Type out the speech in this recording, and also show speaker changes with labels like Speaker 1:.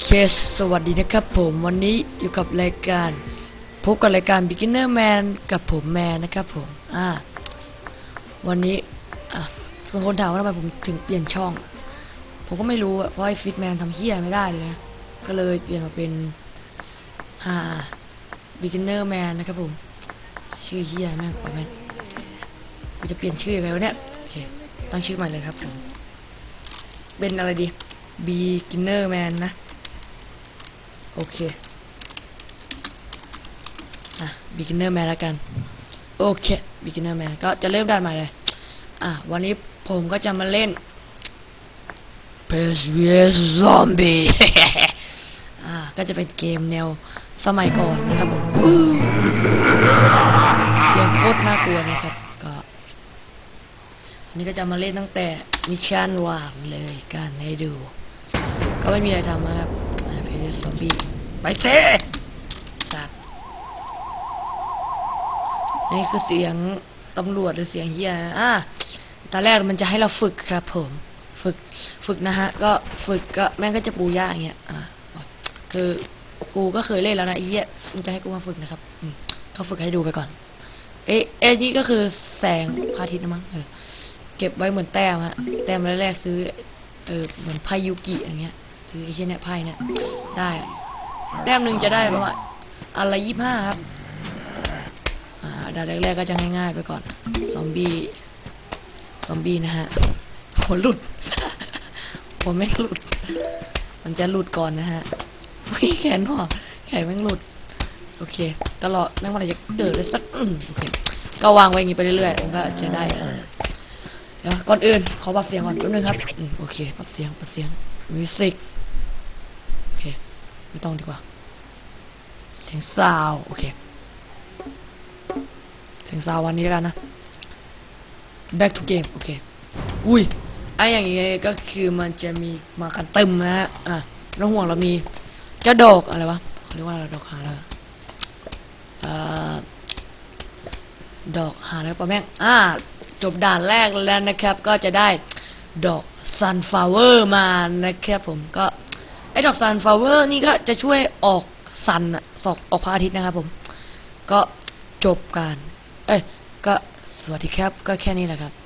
Speaker 1: เค สวัสดีนะครับผมวันนี้อยู่กับรายการพบกับรายการ Beginner Man กับผมแมนนะครับผม อ่า วันนี้ อะบางคนถามว่าทำไมผมถึงเปลี่ยนช่อง ผมก็ไม่รู้เพราะไอ้ฟิตแมนทำเฮี้ยไม่ได้เลยนะ ก็เลยเปลี่ยนมาเป็น อ่า Beginner Man นะครับผม ชื่อเฮี้ยแม่งปล่อยแม่งกูจะเปลี่ยนชื่อยังไงวะเนี่ยโอเคตั้งชื่อใหม่เลยครับผม เป็นอะไรดี beginner man นะ โอเค อะ beginner man แล้วกัน โอเค beginner man ก็จะเริ่มด้านใหม่เลย อะ วันนี้ผมก็จะมาเล่น PSVS Zombie อ่า ก็จะเป็นเกมแนวสมัยก่อนนะครับผมเสียงโคตรน่ากลัวนะครับ ก็อันนี้ก็จะมาเล่นตั้งแต่มิชชั่นวางเลยกันให้ดู ก็ไม่มีอะไรทำนะครับ เพจซอมบี้ไปเซ่สัตว์นี่คือเสียงตำรวจหรือเสียงเฮียอะตอนแรกมันจะให้เราฝึกครับผม ฝึกฝึกนะฮะ ก็ฝึกก็แม่งก็จะปูยากอย่างเงี้ยอะคือกูก็เคยเล่นแล้วนะไอ้เหี้ยมึงจะให้กูมาฝึกนะครับอืมก็ฝึกให้ดูไปก่อน เอ๊ะเอ๊ะนี่ก็คือแสงพระอาทิตย์นะมั้งเออเก็บไว้เหมือนแต้มฮะแต้มแรกๆซื้อ เออเหมือนพ่ยูกิอย่างเงี้ย ซื้อไอ้เช่นเนี่ยไพ่เนี่ยได้แต้มหนึ่งจะได้ประมาณอะไรยี่ห้าครับอ่าด่านแรกๆก็จะง่ายๆไปก่อน ซอมบี้ ซอมบี้นะฮะหัวหลุด ผมไม่หลุด มันจะหลุดก่อนนะฮะแขนพอแขนแม่งหลุด โอเค ตลอดแม่งวันไหนจะเกิดเลยสัก อืมโอเค ก็วางไว้อย่างงี้ไปเรื่อยๆมันก็จะได้ เดี๋ยวก่อนอื่นขอปรับเสียงก่อนแป๊บนึงครับอโอเคปรับเสียงปรับเสียงมิวสิกโอเคไม่ต้องดีกว่า เสียงซาวโอเค เสียงซาววันนี้แล้วนะ back to game โอเค อุ้ยไอ้อย่างงี้ก็คือมันจะมีมากันเต็มนะฮะอะไม่ต้องห่วงเรามีเจ้าดอกอะไรวะเขาเรียกว่าดอกหาแล้วอ่ดอกหาแล้วปะแม่งอ่า จบด่านแรกแล้วนะครับ ก็จะได้ดอกซันฟลาเวอร์มานะครับผมก็ไอ้ดอกซันฟลาเวอร์นี่ก็จะช่วยออกซันอะสอกออกพระอาทิตย์นะครับผม ก็จบการ เอ้ยก็สวัสดีครับ ก็แค่นี้แหละครับ